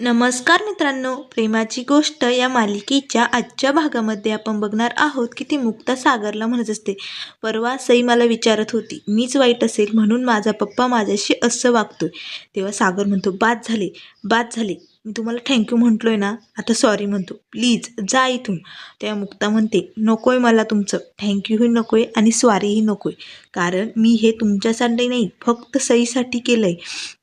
नमस्कार मित्रांनो प्रेमाची गोष्ट या मालिकेच्या आजच्या भागामध्ये आपण बघणार आहोत की ती मुक्ता सागरला म्हणत असते. परवा सई मला विचारत होती मीच वाईट असेल म्हणून माझा पप्पा माझ्याशी असं वागतोय. तेव्हा सागर म्हणतो बाद झाले बाद झाले. मी तुम्हाला थँक्यू म्हटलोय ना आता सॉरी म्हणतो. प्लीज जा इथून. तेव्हा मुक्ता म्हणते नकोय मला तुमचं. थँक्यूही नकोय आणि स्वारीही नकोय. कारण मी हे तुमच्यासाठी नाही फक्त सईसाठी केलं आहे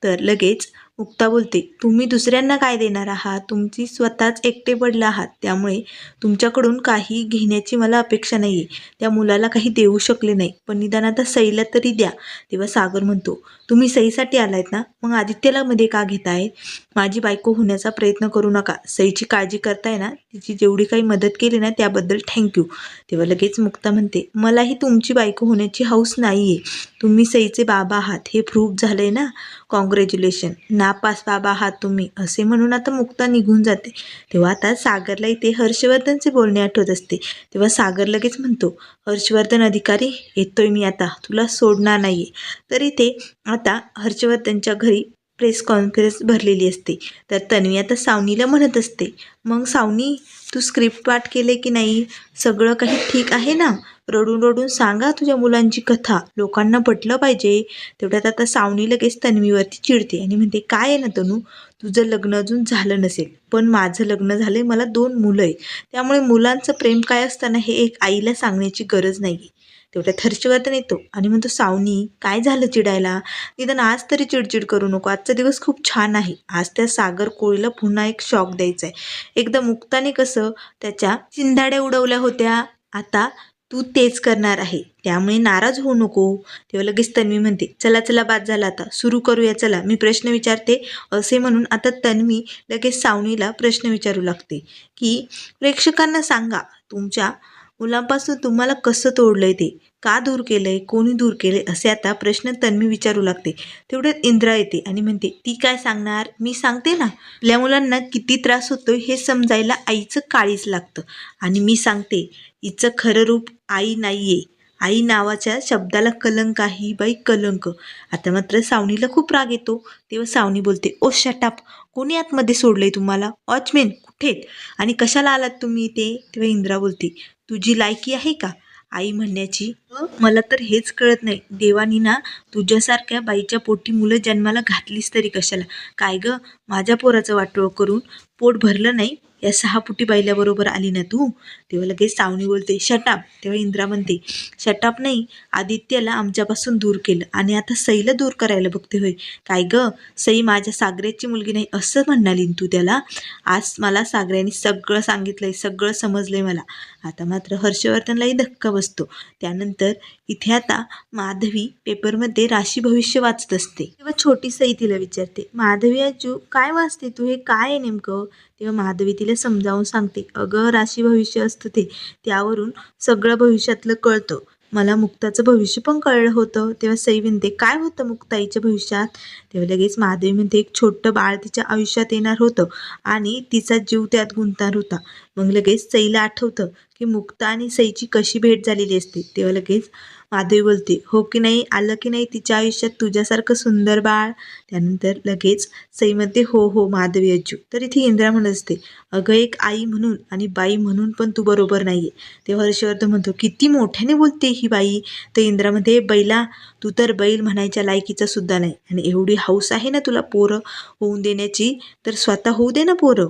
तर लगेच मुक्ता बोलते तुम्ही दुसऱ्यांना काय देणार आहात? तुमची स्वतःच एकटे पडला आहात. त्यामुळे तुमच्याकडून काही घेण्याची मला अपेक्षा नाही आहे त्या मुलाला काही देऊ शकले नाही. पण निदान आता सईला तरी द्या. तेव्हा सागर म्हणतो तुम्ही सईसाठी आलायत ना? मग आदित्यला मध्ये का घेताय? माझी बायको होण्याचा प्रयत्न करू नका. सईची काळजी करताय ना? तिची जेवढी काही मदत केली ना त्याबद्दल थँक्यू तेव्हा लगेच मुक्ता म्हणते मलाही तुमची बायको होण्याची हौस नाही आहे तुम्ही सईचे बाबा आहात. हे प्रूफ झालं आहे ना? कॉंग्रॅच्युलेशन नापास बाबा हा तुम्ही असे म्हणून आता मुक्ता निघून जाते. तेव्हा आता सागरला इथे हर्षवर्धनचे बोलणे आठवत असते. तेव्हा सागर लगेच म्हणतो हर्षवर्धन अधिकारी येतोय मी आता. तुला सोडणार नाही आहे तर इथे आता हर्षवर्धनच्या घरी प्रेस कॉन्फरन्स भरलेली असते. तर तन्वी आता सावनीला म्हणत असते मग सावनी तू स्क्रिप्ट पाठ केले की नाही? सगळं काही ठीक आहे ना? रडून रडून सांगा तुझ्या मुलांची कथा. लोकांना पटलं पाहिजे. तेवढ्यात आता सावनी लगेच तन्वीवरती चिडते आणि म्हणते काय आहे ना तनू? तुझं लग्न अजून झालं नसेल. पण माझं लग्न झालंय मला दोन मुलं आहे त्यामुळे मुलांचं प्रेम काय असताना हे एक आईला सांगण्याची गरज नाही आहे तेवढ्यात हर्षवर्धन येतो आणि म्हणतो सावनी काय झालं चिडायला? निदान आज तरी चिडचिड करू नको. आजचा दिवस खूप छान आहे. आज त्या सागर कोळीला पुन्हा एक शॉक द्यायचा आहे एकदा मुक्ताने कसं त्याच्या चिंधाड्या उडवल्या होत्या. आता तू तेच करणार आहे. त्यामुळे नाराज होऊ नको. तेव्हा लगेच तन्वी म्हणते चला चला बाद झाला आता. सुरू करूया चला. मी प्रश्न विचारते असे म्हणून आता तन्वी लगेच सावणीला प्रश्न विचारू लागते की प्रेक्षकांना सांगा तुमच्या मुलांपासून तुम्हाला कसं तोडलंय ते? का दूर केलंय? कोणी दूर केलंय? असे आता प्रश्न तन्मी विचारू लागते. तेवढ्यात इंद्रा येते आणि म्हणते ती काय सांगणार? मी सांगते ना. आपल्या मुलांना किती त्रास होतोय हे समजायला आईचं काळीच लागतं. आणि मी सांगते हिचं खरं रूप आई नाहीये. आई नावाच्या शब्दाला कलंक आहे बाई कलंक. आता मात्र सावनीला खूप राग येतो. तेव्हा सावनी बोलते ओ शटाप कोणी आतमध्ये सोडलंय तुम्हाला? वॉचमेन कुठेत आणि कशाला आलात तुम्ही इथे? तेव्हा इंद्रा बोलते तुझी लायकी आहे का? आई म्हणण्याची. मला तर हेच कळत नाही. देवानी ना तुझ्यासारख्या बाईच्या पोटी मुलं जन्माला घातलीस तरी कशाला? काय ग? माझ्या पोराचं वाटोळ करून पोट भरलं नाही. या सहा पुटी बाईल्याबरोबर आली ना तू? तेव्हा लगेच सावनी बोलते शटाप तेव्हा इंद्रा म्हणते शटाप नाही. आदित्यला आमच्यापासून दूर केलं आणि आता सईला दूर करायला बघते होय. काय ग? सई माझ्या सागऱ्याची मुलगी नाही असं म्हणाली तू त्याला? आज मला सागऱ्याने सगळं सांगितलंय सगळं समजलंय मला. आता मात्र हर्षवर्धनलाही धक्का बसतो. त्यानंतर इथे आता माधवी पेपरमध्ये राशी भविष्य वाचत असते. तेव्हा छोटी सई तिला विचारते माधवी आजू काय वाचते तू? हे काय आहे नेमकं? तेव्हा माधवी तिला समजावून सांगते अगं राशी भविष्य असतं ते. त्यावरून सगळं भविष्यातलं कळतं. मला मुक्ताचं भविष्य पण कळलं होतं. तेव्हा सई म्हणते काय होतं मुक्ताईच्या भविष्यात? तेव्हा लगेच महादेवी म्हणते एक छोटं बाळ तिच्या आयुष्यात येणार होतं आणि तिचा जीव त्यात गुंतणार होता. मग लगेच सईला आठवतं की मुक्ता आणि सईची कशी भेट झालेली असते. तेव्हा लगेच माधवी बोलते हो की नाही? आलं की नाही तिच्या आयुष्यात? तुझ्यासारखं सुंदर बाळ? त्यानंतर लगेच सईमध्ये हो हो माधवी अज्जू तर इथे इंद्रा म्हणत असते अगं एक आई म्हणून आणि बाई म्हणून पण तू बरोबर नाही आहे तेव्हा हर्षवर्धन म्हणतो किती मोठ्याने बोलते ही बाई. तर इंद्रामध्ये बैला तू तर बैल म्हणायच्या लायकीचा सुद्धा नाही आणि एवढी हौस आहे ना तुला पोरं होऊन देण्याची? तर स्वतः होऊ दे ना पोरं.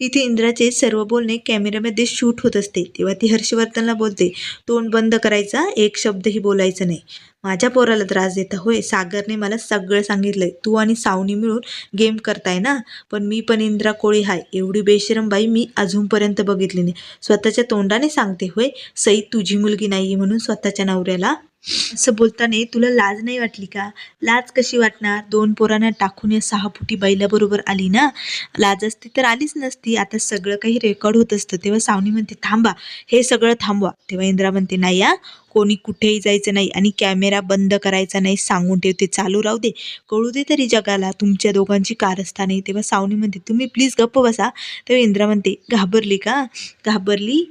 इथे इंद्राचे सर्व बोलणे कॅमेऱ्यामध्ये शूट होत असते. तेव्हा ती हर्षवर्धनला बोलते तोंड बंद करायचा एक शब्दही बोलायचं नाही. माझ्या पोराला त्रास देता होय. सागरने मला सगळं सांगितलंय. तू आणि सावनी मिळून गेम करताय ना? पण मी पण इंद्रा कोळी हाय. एवढी बेशरम बाई मी अजूनपर्यंत बघितली नाही. स्वतःच्या तोंडाने सांगते होय. सई तुझी मुलगी नाही म्हणून स्वतःच्या नवऱ्याला असं बोलताना तुला लाज नाही वाटली का? लाज कशी वाटणार? दोन पोरांना टाकून या सहा फुटी बैलाबरोबर आली ना? लाज असती तर आलीच नसती. आता सगळं काही रेकॉर्ड होत असतं. तेव्हा सावनी म्हणते थांबा हे सगळं थांबवा. तेव्हा इंद्रा म्हणते नाही या कोणी कुठेही जायचं नाही आणि कॅमेरा बंद करायचा नाही सांगून ठेवते. चालू राहू दे. कळू दे तरी जगाला तुमच्या दोघांची कारस्थाने. तेव्हा सावनी म्हणते तुम्ही प्लीज गप्प बसा. तेव्हा इंद्रा म्हणते घाबरली का? घाबरली?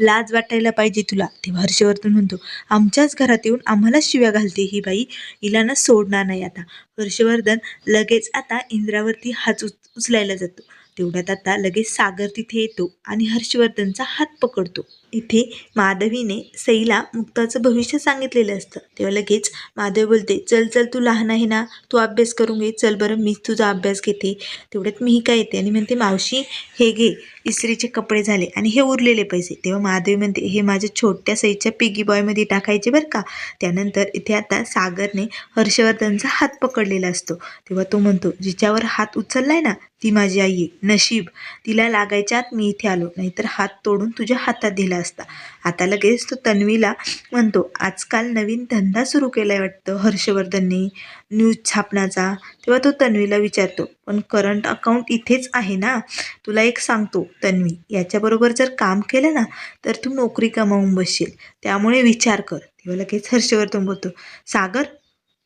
लाज वाटायला पाहिजे तुला. तेव्हा हर्षवर्धन म्हणतो आमच्याच घरात येऊन आम्हाला शिव्या घालते ही बाई. हिला ना सोडणार नाही आता. हर्षवर्धन लगेच आता इंद्रावरती हाच उच उचलायला जातो. तेवढ्यात आता लगेच सागर तिथे येतो आणि हर्षवर्धनचा हात पकडतो. इथे माधवीने सईला मुक्ताचं भविष्य सांगितलेलं असतं. तेव्हा लगेच माधवी बोलते चल चल तू लहान आहे ना तू अभ्यास करून घे. चल बरं मीच तुझा अभ्यास घेते. तेवढ्यात मीही काय येते आणि म्हणते मावशी हे घे. इस्त्रीचे कपडे झाले आणि हे उरलेले पैसे. तेव्हा माधवी म्हणते हे माझ्या छोट्या सईच्या पिगी बॉयमध्ये टाकायचे बरं का? त्यानंतर इथे आता सागरने हर्षवर्धनचा हात पकडलेला असतो. तेव्हा तो म्हणतो जिच्यावर हात उचललाय ना ती माझी आई आहे नशीब. तिला लागायच्या आत मी इथे आलो. नाहीतर हात तोडून तुझ्या हातात दिला असता. आता लगेच तो तन्वीला म्हणतो आजकाल नवीन धंदा सुरू केलाय वाटतं हर्षवर्धनने न्यूज छापण्याचा. तेव्हा तो तन्वीला विचारतो पण करंट अकाउंट इथेच आहे ना? तुला एक सांगतो तन्वी याच्याबरोबर जर काम केलं ना तर तू नोकरी कमावून बसशील. त्यामुळे विचार कर. तेव्हा लगेच हर्षवर्धन बोलतो सागर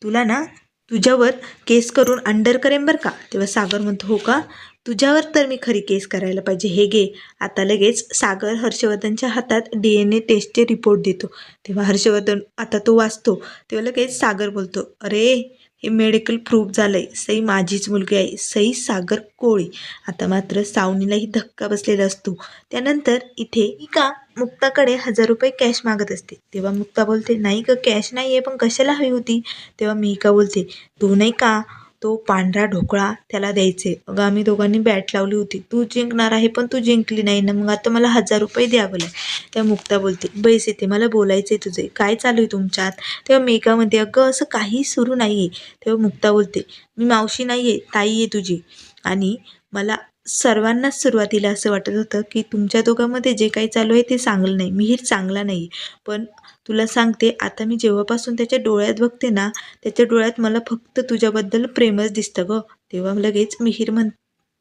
तुला ना तुझ्यावर केस करून अंडर करेन बरं का? तेव्हा सागर म्हणतो हो का? तुझ्यावर तर मी खरी केस करायला पाहिजे. हे घे. आता लगेच सागर हर्षवर्धनच्या हातात डी एन ए टेस्टचे रिपोर्ट देतो. तेव्हा हर्षवर्धन आता तो वाचतो. तेव्हा लगेच सागर बोलतो अरे हे मेडिकल प्रूफ झालंय. सई माझीच मुलगी आहे. सई सागर कोळी. आता मात्र सावनीलाही धक्का बसलेला असतो. त्यानंतर इथे का मुक्ताकडे हजार रुपये कॅश मागत असते. तेव्हा मुक्ता बोलते नाही का कॅश नाही आहे पण कशाला हवी होती? तेव्हा मी का बोलते तू नाही का तो पांढरा ढोकळा त्याला द्यायचे. अगं आम्ही दोघांनी बॅट लावली होती. तू जिंकणार आहे पण तू जिंकली नाही ना. मग आता मला हजार रुपये द्यावं लागेल. त्या मुक्ता बोलते बैस येते मला बोलायचं आहे तुझे. काय चालू आहे तुमच्यात? तेव्हा मेका म्हणते अगं असं काही सुरू नाही आहे तेव्हा मुक्ता बोलते मी मावशी नाही आहे ताई आहे तुझी. आणि मला सर्वांनाच सुरुवातीला असं वाटत होतं की तुमच्या दोघांमध्ये जे काही चालू आहे ते चांगलं नाही. मिहीर चांगला नाही पण तुला सांगते आता मी जेव्हापासून त्याच्या डोळ्यात बघते ना त्याच्या डोळ्यात मला फक्त तुझ्याबद्दल प्रेमच दिसतं गं. तेव्हा लगेच मिहीर म्हण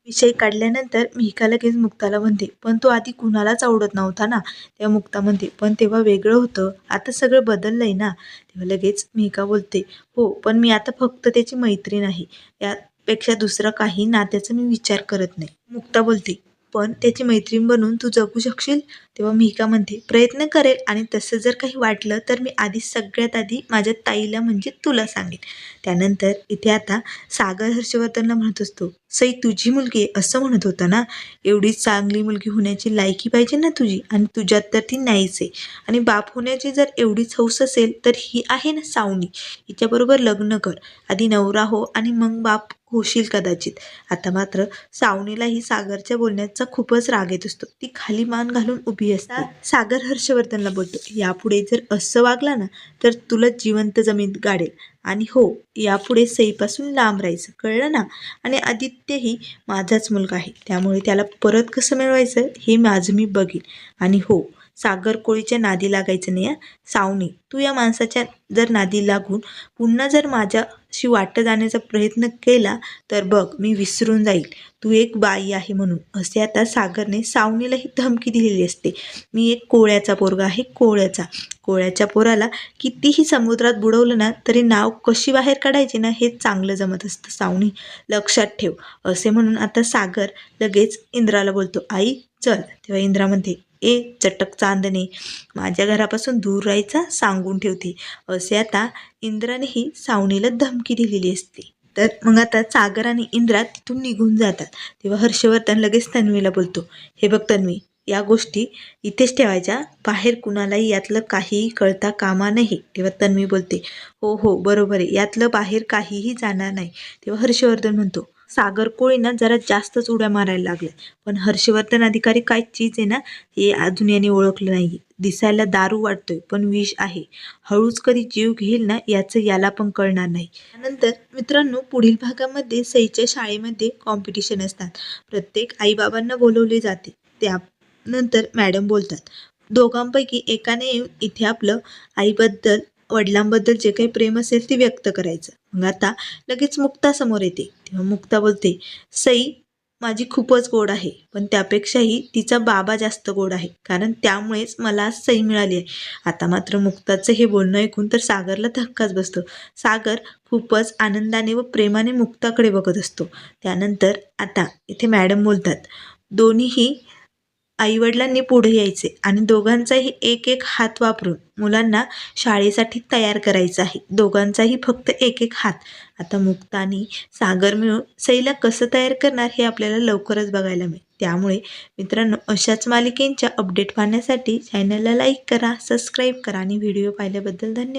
विषय काढल्यानंतर मिहिका लगेच मुक्ताला म्हणते पण तो आधी कुणालाच आवडत नव्हता ना? तेव्हा मुक्ता म्हणते पण तेव्हा वेगळं होतं. आता सगळं बदललंय ना? तेव्हा लगेच मिहिका बोलते हो पण मी आता फक्त त्याची मैत्रीण आहे यापेक्षा दुसरा काही नात्याचा मी विचार करत नाही. मुक्ता बोलते पण त्याची मैत्रीण बनून तू जगू शकशील तेव्हा मिहिका म्हणते प्रयत्न करेल आणि तसं जर काही वाटलं तर मी आधी सगळ्यात आधी माझ्या ताईला म्हणजे तुला सांगेन. त्यानंतर इथे आता सागर हर्षवर्धनला म्हणत असतो सई तुझी मुलगी आहे असं म्हणत होता ना एवढी चांगली मुलगी होण्याची लायकी पाहिजे ना तुझी आणि तुझ्यात तर ती नाहीच आहे. आणि बाप होण्याची जर एवढीच हौस असेल तर ही आहे ना सावनी. हिच्याबरोबर लग्न कर. आधी नवरा हो आणि मग बाप होशील कदाचित. आता मात्र सावनीलाही सागरच्या बोलण्याचा खूपच राग येत असतो. ती खाली मान घालून उभी असता. सागर हर्षवर्धनला बोलतो यापुढे जर असं वागला ना तर तुला जिवंत जमीन गाडेल. आणि हो यापुढे सईपासून लांब राहायचं. कळलं ना? आणि आदित्यही माझाच मुलगा आहे. त्यामुळे त्याला परत कसं मिळवायचं हे माझं मी बघीन. आणि हो सागर कोळीच्या नादी लागायचं नाही सावनी तू या माणसाच्या जर नादी लागून पुन्हा जर माझ्याशी वाटत जाण्याचा प्रयत्न केला तर बघ मी विसरून जाईल. तू एक बाई आहे म्हणून. असे आता सागरने सावनीलाही धमकी दिलेली असते. मी एक कोळ्याचा पोरगा आहे कोळ्याचा. कोळ्याच्या पोराला कितीही समुद्रात बुडवलं ना तरी नाव कशी बाहेर काढायची ना हे चांगलं जमत असतं सावनी. लक्षात ठेव. असे म्हणून आता सागर लगेच इंद्राला बोलतो आई चल. तेव्हा इंद्रा म्हणते ए चटक चांदणे. माझ्या घरापासून दूर राहायचा सांगून ठेवते. असे आता इंद्रानेही सावणीला धमकी दिलेली असते. तर मग आता सागर आणि इंद्रा तिथून निघून जातात. तेव्हा हर्षवर्धन लगेच तन्वीला बोलतो हे बघ तन्वी या गोष्टी इथेच ठेवायच्या. बाहेर कुणालाही यातलं काहीही कळता कामा नाही तेव्हा तन्वी बोलते हो हो बरोबर आहे. यातलं बाहेर काहीही जाणार नाही. तेव्हा हर्षवर्धन म्हणतो सागर कोळीनं जरा जास्तच उड्या मारायला लागल्या. पण हर्षवर्धन अधिकारी काय चीज आहे ना हे अजून याने ओळखलं नाही. दिसायला दारू वाटतोय पण विष आहे. हळूच कधी जीव घेईल ना याचं याला पण कळणार नाही. त्यानंतर मित्रांनो पुढील भागामध्ये सईच्या शाळेमध्ये कॉम्पिटिशन असतात. प्रत्येक आईबाबांना बोलवले जाते. त्यानंतर मॅडम बोलतात. दोघांपैकी एकाने येऊन इथे आपलं आईबद्दल वडिलांबद्दल जे काही प्रेम असेल ते व्यक्त करायचं. मग आता लगेच मुक्ता समोर येते. तेव्हा मुक्ता बोलते सई माझी खूपच गोड आहे पण त्यापेक्षाही तिचा बाबा जास्त गोड आहे. कारण त्यामुळेच मला सई मिळाली आहे. आता मात्र मुक्ताचं हे बोलणं ऐकून तर सागरला धक्काच बसतो. सागर खूपच आनंदाने व प्रेमाने मुक्ताकडे बघत असतो. त्यानंतर आता इथे मॅडम बोलतात दोन्हीही आईवडिलांनी पुढे यायचे आणि दोघांचाही एक एक हात वापरून मुलांना शाळेसाठी तयार करायचं आहे. दोघांचाही फक्त एक एक हात. आता मुक्ता आणि सागर मिळून सईला कसं तयार करणार हे आपल्याला लवकरच बघायला मिळेल. त्यामुळे मित्रांनो अशाच मालिकेंच्या अपडेट पाहण्यासाठी चॅनलला लाईक करा सबस्क्राईब करा आणि व्हिडिओ पाहिल्याबद्दल धन्यवाद.